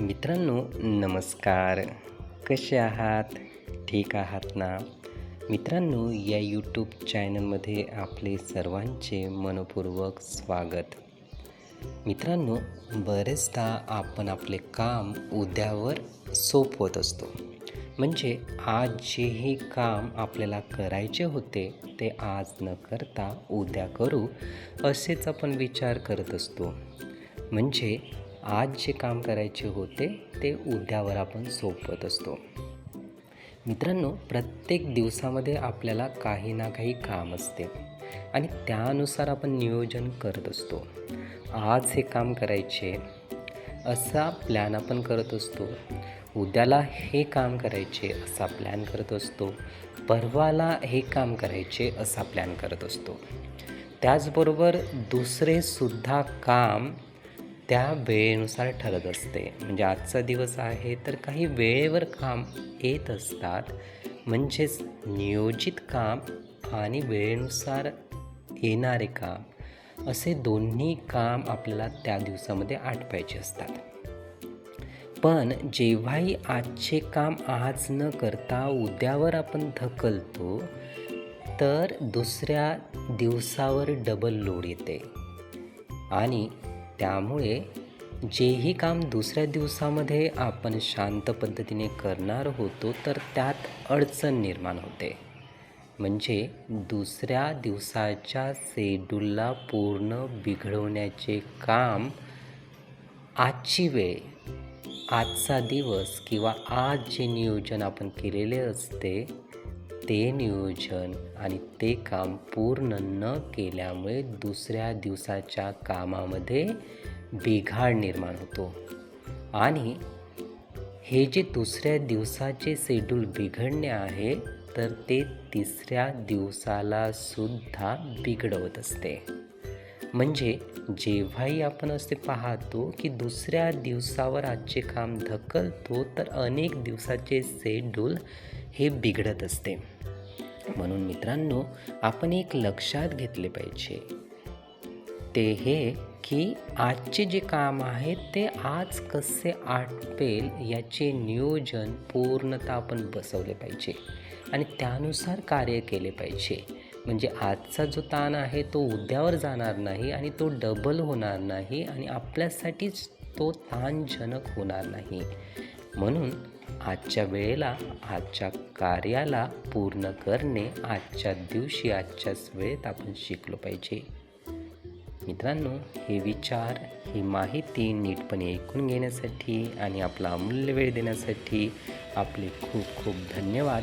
मित्रांनो नमस्कार. कसे आहात? ठीक आहात ना? मित्रांनो या यूट्यूब चॅनलमध्ये आपले सर्वांचे मनपूर्वक स्वागत. मित्रांनो बरेचदा आपण आपले काम उद्यावर सोपवत असतो. म्हणजे आज जेही काम आपल्याला करायचे होते ते आज न करता उद्या करू असेच आपण विचार करत असतो. म्हणजे आज जे काम करायचे होते ते उद्यावर आपण सोपवत असतो. मित्रांनो प्रत्येक दिवसामध्ये आपल्याला काही ना काही काम असते आणि त्यानुसार आपण नियोजन करत असतो. आज हे काम करायचे असा प्लॅन आपण करत असतो. उद्याला हे काम करायचे असा प्लॅन करत असतो. परवाला हे काम करायचे असा प्लॅन करत असतो. त्याचबरोबर दुसरेसुद्धा काम त्या वेळेनुसार ठरत असते. म्हणजे आजचा दिवस आहे तर काही वेळेवर काम येत असतात. म्हणजेच नियोजित काम आणि वेळेनुसार येणारे काम असे दोन्ही काम आपल्याला त्या दिवसामध्ये आटपायचे असतात. पण जेव्हाही आजचे काम आज न करता उद्यावर आपण थकलतो तर दुसऱ्या दिवसावर डबल लोड येते. आणि त्यामुळे जेही काम दुसऱ्या दिवसामध्ये आपण शांत पद्धतीने करणार होतो तर त्यात अडचण निर्माण होते. म्हणजे दुसऱ्या दिवसाच्या शेड्यूलला पूर्ण बिघडवण्याचे काम आजची वेळ आजचा दिवस किंवा आज जे नियोजन आपण केलेले असते ते नियोजन आणि ते काम पूर्ण न केल्यामुळे दुसऱ्या दिवसाच्या कामामध्ये बिघाड निर्माण होतो. आणि हे जे दुसऱ्या दिवसाचे शेड्यूल बिघडणे आहे तर ते तिसऱ्या दिवसाला सुद्धा बिघडवत असते. म्हणजे जेव्हाही आपण असे पाहतो की दुसऱ्या दिवसावर आजचे काम ढकलतो तर अनेक दिवसाचे शेड्यूल हे बिघडत असते. म्हणून मित्रांनो आपण एक लक्षात घेतले पाहिजे. ते हे की आजचे जे काम आहे ते आज कसे आटपेल याचे नियोजन पूर्णतः आपण बसवले पाहिजे आणि त्यानुसार कार्य केले पाहिजे. म्हणजे आजचा जो ताण आहे तो उद्यावर जाणार नाही आणि तो डबल होणार नाही आणि आपल्यासाठीच तो ताणजनक होणार नाही. म्हणून आजच्या वेळेला आजच्या कार्याला पूर्ण करणे आजच्या दिवशी आजच्याच वेळेत आपण शिकलो पाहिजे. मित्रांनो हे विचार ही माहिती नीटपणे ऐकून घेण्यासाठी आणि आपला अमूल्य वेळ देण्यासाठी आपले खूप खूप धन्यवाद.